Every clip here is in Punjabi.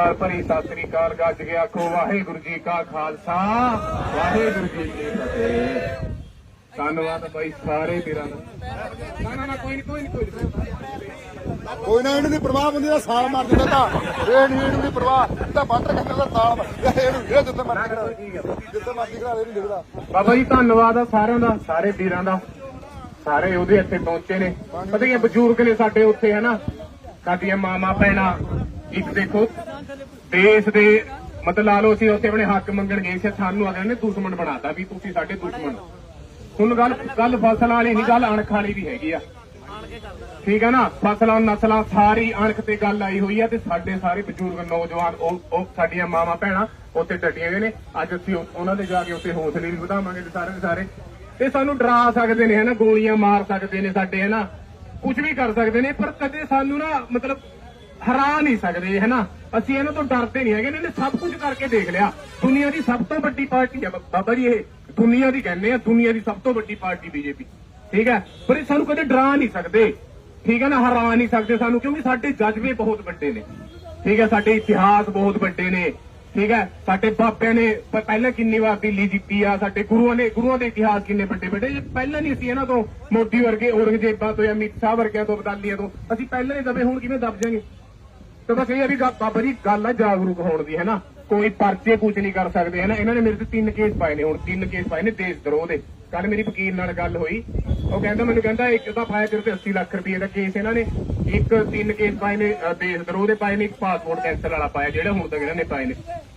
ਪਿਆਰ ਭਰੀ ਸਤਿ ਸ੍ਰੀ ਅਕਾਲ ਗੱਜ ਕੇ ਆਖੋ ਵਾਹਿਗੁਰੂ ਜੀ ਕਾ ਖਾਲਸਾ ਵਾਹਿਗੁਰੂ ਜੀ ਕੀ ਫਤਿਹ। ਧੰਨਵਾਦ ਬਾਈ ਸਾਰੇ ਵੀਰਾਂ ਦਾ। ਨਾ ਨਾ ਕੋਈ ਨਹੀਂ ਕੋਈ ਨਹੀਂ ਕੋਈ ਨੀ। ਇਹਨੂੰ ਦੀ ਪ੍ਰਵਾਹ ਹੁੰਦੀ ਤਾਂ ਸਾਲ ਮਾਰ ਦਿੰਦਾ ਤਾਂ। ਇਹ ਨਹੀਂ ਇਹਨੂੰ ਦੀ ਪ੍ਰਵਾਹ ਤਾਂ ਬਾਟਰ ਕੰਨੇ ਦਾ ਸਾਲ ਇਹਨੂੰ ਇਹ ਜਿੱਥੇ ਮਰਜ਼ੀ ਕਰਾ ਦੇ ਜਿੱਥੇ ਮਰਜ਼ੀ ਕਰਾ ਦੇ ਇਹਨੂੰ ਦਿਖਦਾ। ਬਾਬਾ ਜੀ ਧੰਨਵਾਦ ਆ ਸਾਰਿਆਂ ਦਾ ਸਾਰੇ ਵੀਰਾਂ ਦਾ। ਸਾਰੇ ਉਹਦੇ ਇੱਥੇ ਪਹੁੰਚੇ ਨੇ। ਪਤਾ ਕੀ ਆ, ਬਜ਼ੁਰਗ ਨੇ ਸਾਡੇ ਉੱਥੇ ਹਨਾ। ਸਾਡੀਆਂ ਮਾਮਾ ਭੈਣਾਂ। ਇੱਕ ਦੇਖੋ, ਦੇਸ਼ ਦੇ, ਮਤਲਬ ਲਾ ਲਓ ਅਸੀਂ ਉੱਥੇ ਆਪਣੇ ਹੱਕ ਮੰਗਣ ਗਏ ਸੀ ਸਾਨੂੰ ਅਗਲੇ ਨੇ ਦੁਸ਼ਮਣ ਬਣਾਤਾ ਵੀ ਤੁਸੀਂ ਸਾਡੇ ਦੁਸ਼ਮਣ ਹੁਣ ਗੱਲ ਗੱਲ ਫਸਲ ਵਾਲੀ ਨਹੀਂ, ਗੱਲ ਅਣਖ ਵਾਲੀ ਵੀ ਹੈਗੀ ਆ। ਠੀਕ ਹੈ ਨਾ? ਫਸਲਾਂ, ਨਸਲਾਂ, ਸਾਰੀ ਅਣਖ ਤੇ ਗੱਲ ਆਈ ਹੋਈ ਆ ਤੇ ਸਾਡੇ ਸਾਰੇ ਬਜ਼ੁਰਗ, ਨੌਜਵਾਨ, ਉਹ ਸਾਡੀਆਂ ਮਾਵਾਂ, ਭੈਣਾਂ ਉੱਥੇ ਡਟੀਆਂ ਨੇ। ਅੱਜ ਅਸੀਂ ਉਹ- ਉਹਨਾਂ ਦੇ ਜਾ ਕੇ ਉੱਥੇ ਹੌਸਲੇ ਵੀ ਵਧਾਵਾਂਗੇ ਤੇ ਸਾਰੇ ਦੇ ਸਾਰੇ। ਤੇ ਸਾਨੂੰ ਡਰਾ ਸਕਦੇ ਨੇ ਹਨਾ ਗੋਲੀਆਂ ਮਾਰ ਸਕਦੇ ਨੇ ਸਾਡੇ ਹਨਾ ਕੁਝ ਵੀ ਕਰ ਸਕਦੇ ਨੇ, ਪਰ ਕਦੇ ਸਾਨੂੰ ਨਾ, ਮਤਲਬ ਹਰਾ ਨਹੀਂ ਸਕਦੇ ਹਨਾ ਅਸੀਂ ਇਹਨਾਂ ਤੋਂ ਡਰਦੇ ਨਹੀਂ ਹੈਗੇ, ਇਹਨਾਂ ਨੇ ਸਭ ਕੁਝ ਕਰਕੇ ਦੇਖ ਲਿਆ। ਦੁਨੀਆ ਦੀ ਸਭ ਤੋਂ ਵੱਡੀ ਪਾਰਟੀ ਹੈ ਬਾਬਾ ਜੀ, ਇਹ ਦੁਨੀਆ ਦੀ ਕਹਿੰਦੇ ਆ, ਦੁਨੀਆ ਦੀ ਸਭ ਤੋਂ ਵੱਡੀ ਪਾਰਟੀ ਬੀਜੇਪੀ। ਠੀਕ ਹੈ? ਪਰ ਇਹ ਸਾਨੂੰ ਕਦੇ ਡਰਾ ਨਹੀਂ ਸਕਦੇ। ਠੀਕ ਹੈ ਨਾ? ਹਰਾ ਨਹੀਂ ਸਕਦੇ ਸਾਨੂੰ, ਕਿਉਂਕਿ ਸਾਡੇ ਜਜ਼ਬੇ ਬਹੁਤ ਵੱਡੇ ਨੇ। ਠੀਕ ਹੈ? ਸਾਡੇ ਇਤਿਹਾਸ ਬਹੁਤ ਵੱਡੇ ਨੇ। ਠੀਕ ਹੈ? ਸਾਡੇ ਬਾਬਿਆਂ ਨੇ ਪਹਿਲਾਂ ਕਿੰਨੀ ਵਾਰ ਦਿੱਲੀ ਜਿੱਤੀ ਆ, ਸਾਡੇ ਗੁਰੂਆਂ ਨੇ, ਗੁਰੂਆਂ ਦੇ ਇਤਿਹਾਸ ਕਿੰਨੇ ਵੱਡੇ ਵੱਡੇ ਪਹਿਲਾਂ ਨਹੀਂ ਸੀ ਇਹਨਾਂ ਤੋਂ ਮੋਦੀ ਵਰਗੇ ਔਰੰਗਜ਼ੇਬਾਂ ਤੋਂ ਜਾਂ ਅਮਿਤ ਸ਼ਾਹ ਵਰਗਿਆਂ ਤੋਂ ਬਦਾਲੀਆਂ ਤੋਂ, ਅਸੀਂ ਪਹਿਲਾਂ ਹੀ ਦਬੇ ਹੁਣ ਕਿਵੇਂ ਦਬ ਜਾਾਂਗੇ? ਤਾਂ ਬਸ ਇਹ ਆ ਵੀ ਗਾ- ਬਾਬਾ ਜੀ ਗੱਲ ਆ ਜਾਗਰੂਕ ਹੋਣ ਦੀ ਹੈ ਨਾ ਕੋਈ ਪਰਚੇ ਕੁਝ ਨਹੀਂ ਕਰ ਸਕਦੇ ਹੈ ਨਾ ਇਹਨਾਂ ਨੇ ਮੇਰੇ ਤੇ ਤਿੰਨ ਕੇਸ ਪਾਏ ਨੇ ਹੁਣ ਤਿੰਨ ਕੇਸ ਪਾਏ ਨੇ ਦੇਸ਼ ਦਰੋਹ ਦੇ। ਕੱਲ ਮੇਰੀ ਵਕੀਲ ਨਾਲ ਗੱਲ ਹੋਈ। ਉਹ ਕਹਿੰਦਾ ਮੈਨੂੰ ਕਹਿੰਦਾ ਇੱਕ ਤਾਂ ਪਾਇਆ ਤੇਰੇ ਤੇ 80 ਲੱਖ ਰੁਪਏ ਦਾ ਕੇਸ ਇਹਨਾਂ ਨੇ ਇੱਕ ਤਿੰਨ ਕੇਸ ਪਾਏ ਨੇ ਅ, ਦੇਸ਼ ਦਰੋਹ ਦੇ ਪਾਏ ਨੇ ਇੱਕ ਪਾਸਪੋਰਟ ਕੈਂਸਲ ਵਾਲਾ ਪਾਇਆ ਜਿਹੜਾ ਹੁਣ ਤੱਕ ਇਹਨਾਂ ਨੇ ਪਾਏ ਨੇ।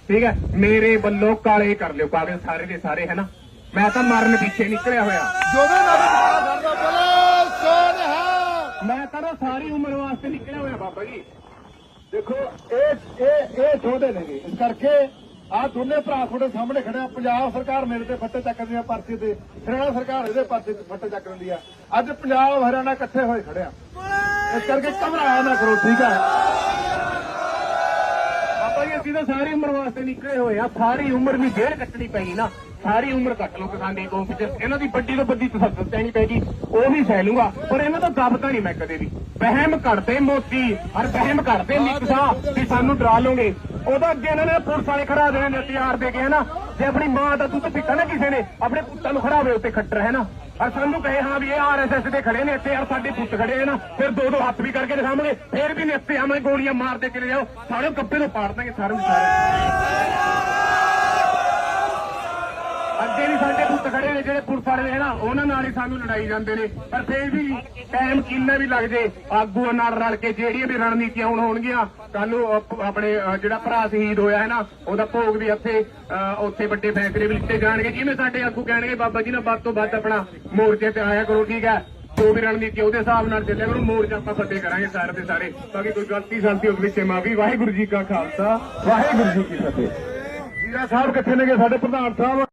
ਠੀਕ ਹੈ ਮੇਰੇ ਵੱਲੋਂ ਕਾਲੇ ਕਰ ਲਿਓ ਕਾਗਜ਼ ਸਾਰੇ ਦੇ ਸਾਰੇ ਹੈ ਨਾ ਮੈਂ ਤਾਂ ਮਰਨ ਪਿੱਛੇ ਨਿਕਲਿਆ ਹੋਇਆ। ਜੋਦੇ ਨਾਲ ਬੋਲੇ ਸੋਨਹਾ ਮੈਂ ਤਾਂ ਨਾ ਸਾਰੀ ਉਮਰ ਵਾਸਤੇ ਨਿਕਲਿਆ ਹੋਇਆ ਬਾਬਾ ਜੀ। ਦੇਖੋ, ਇਹ ਇਹ ਇਹ ਛੋਟੇ ਨੇਗੇ ਇਸ ਕਰਕੇ ਆ ਦੋਨੇ ਭਰਾ ਤੁਹਾਡੇ ਸਾਹਮਣੇ ਖੜੇ ਆ। ਪੰਜਾਬ ਸਰਕਾਰ ਮੇਰੇ ਤੇ ਫੱਟੇ ਚੱਕਦੀ ਆ ਪਰਚੇ ਤੇ। ਹਰਿਆਣਾ ਸਰਕਾਰ ਇਹਦੇ ਪਰਚੇ ਤੇ ਫੱਟੇ ਚੱਕ ਦਿੰਦੀ ਆ। ਅੱਜ ਪੰਜਾਬ ਹਰਿਆਣਾ ਇਕੱਠੇ ਹੋਏ ਖੜੇ ਆ। ਇਸ ਕਰਕੇ ਘਬਰਾਇਆ ਨਾ ਕਰੋ, ਠੀਕ ਆ? ਆਪਾਂ ਜੀ ਅਸੀਂ ਤਾਂ ਸਾਰੀ ਉਮਰ ਵਾਸਤੇ ਨਿਕਲੇ ਹੋਏ ਆ। ਸਾਰੀ ਉਮਰ ਵੀ ਜੇਲ੍ਹ ਕੱਟਣੀ ਪਈ ਨਾ। ਸਾਰੀ ਉਮਰ ਕੱਟ ਲੋ ਕਿਸਾਨੀ ਕੌਮ ਵਿੱਚ। ਇਹਨਾਂ ਦੀ ਵੱਡੀ ਤੋਂ ਵੱਡੀ ਤਸੱਦਦ ਪੈਣੀ ਪੈਗੀ। ਉਹ ਵੀ ਸਹਿ ਲੂੰਗਾ ਪਰ ਇਹਨਾਂ ਤੋਂ ਦਬਦਾ ਨਹੀਂ ਮੈਂ ਕਦੇ ਵੀ। ਵਹਿਮ ਕਰਦੇ ਮੋਦੀ ਔਰ ਵਹਿਮ ਕਰਦੇ ਅਮਿਤ ਸ਼ਾਹ ਵੀ ਸਾਨੂੰ ਡਰਾ ਲੋਗੇ ਉਹਦਾ ਅੱਗੇ ਇਹਨਾਂ ਨੇ ਪੁਲਿਸ ਵਾਲੇ ਖੜਾ ਦੇਣੇ ਨੇ ਹਥਿਆਰ ਦੇ ਕੇ ਹਨਾ ਜੇ ਆਪਣੀ ਮਾਂ ਦਾ ਦੁੱਧ ਪੀਤਾ ਨਾ ਕਿਸੇ ਨੇ ਆਪਣੇ ਪੁੱਤਾਂ ਨੂੰ ਖੜਾਵੇ ਉੱਤੇ ਖੱਟਰ ਹੈ ਨਾ? ਔਰ ਸਾਨੂੰ ਕਹੇ ਹਾਂ ਵੀ ਇਹ ਆਰਐਸਐਸ ਦੇ ਖੜੇ ਨੇ ਇੱਥੇ ਔਰ ਸਾਡੇ ਪੁੱਤ ਖੜੇ ਨੇ ਨਾ ਫਿਰ ਦੋ ਦੋ ਹੱਥ ਵੀ ਕਰਕੇ ਦਿਖਾਵਾਂਗੇ ਫਿਰ ਵੀ ਨਿੱਤੇ ਆਵੇਂ ਗੋਲੀਆਂ ਮਾਰਦੇ ਚਲੇ ਜਾਓ ਸਾਰੇ ਕੱਪੇ ਤੋਂ ਪਾੜ ਦਾਂਗੇ ਸਾਰੇ ਸਾਰੇ। ਵੀ ਖੜੇ ਨੇ ਜਿਹੜੇ ਪੁਲਿਸ ਵਾਲੇ ਨੇ ਨਾ? ਉਹਨਾਂ ਨਾਲ ਹੀ ਸਾਨੂੰ ਲੜਾਈ ਜਾਂਦੇ ਨੇ। ਪਰ ਫੇਰ ਵੀ ਟਾਈਮ ਕਿੰਨਾ ਵੀ ਲੱਗ ਜੇ ਆਗੂਆਂ ਨਾਲ ਰਲ ਕੇ ਜਿਹੜੀਆਂ ਵੀ ਰਣਨੀਤੀਆਂ ਹੁਣ ਹੋਣਗੀਆਂ ਕੱਲ ਨੂੰ ਆਪਣੇ ਜਿਹੜਾ ਭਰਾ ਸ਼ਹੀਦ ਹੋਇਆ, ਹੈ ਨਾ, ਉਹਦਾ ਭੋਗ ਵੀ ਇੱਥੇ ਉੱਥੇ ਵੱਡੇ ਫੈਸਲੇ ਵੀ ਲਿੱਤੇ ਜਾਣਗੇ। ਜਿਵੇਂ ਸਾਡੇ ਆਗੂ ਕਹਿਣਗੇ, ਬਾਬਾ ਜੀ ਨਾਲ ਵੱਧ ਤੋਂ ਵੱਧ ਆਪਣਾ ਮੋਰਚੇ ਤੇ ਆਇਆ ਕਰੋ, ਠੀਕ ਹੈ? ਜੋ ਵੀ ਰਣਨੀਤੀ ਉਹਦੇ ਹਿਸਾਬ ਨਾਲ ਚੱਲਿਆ ਕਰੋ, ਮੋਰਚਾ ਆਪਾਂ ਫੱਟੇ ਕਰਾਂਗੇ ਸਾਰੇ ਦੇ ਸਾਰੇ। ਬਾਕੀ ਕੋਈ ਗਲਤੀ ਸਲਤੀ ਹੋਵੇ ਵਿੱਚ ਮਾਫੀ, ਵਾਹਿਗੁਰੂ ਜੀ ਕਾ ਖਾਲਸਾ, ਵਾਹਿਗੁਰੂ ਜੀ ਕੀ ਫਤਿਹ। ਜੀਰਾ ਸਾਹਿਬ ਕਿੱਥੇ ਨੇਗੇ ਸਾਡੇ ਪ੍ਰਧਾਨ ਸਾਹਿਬ?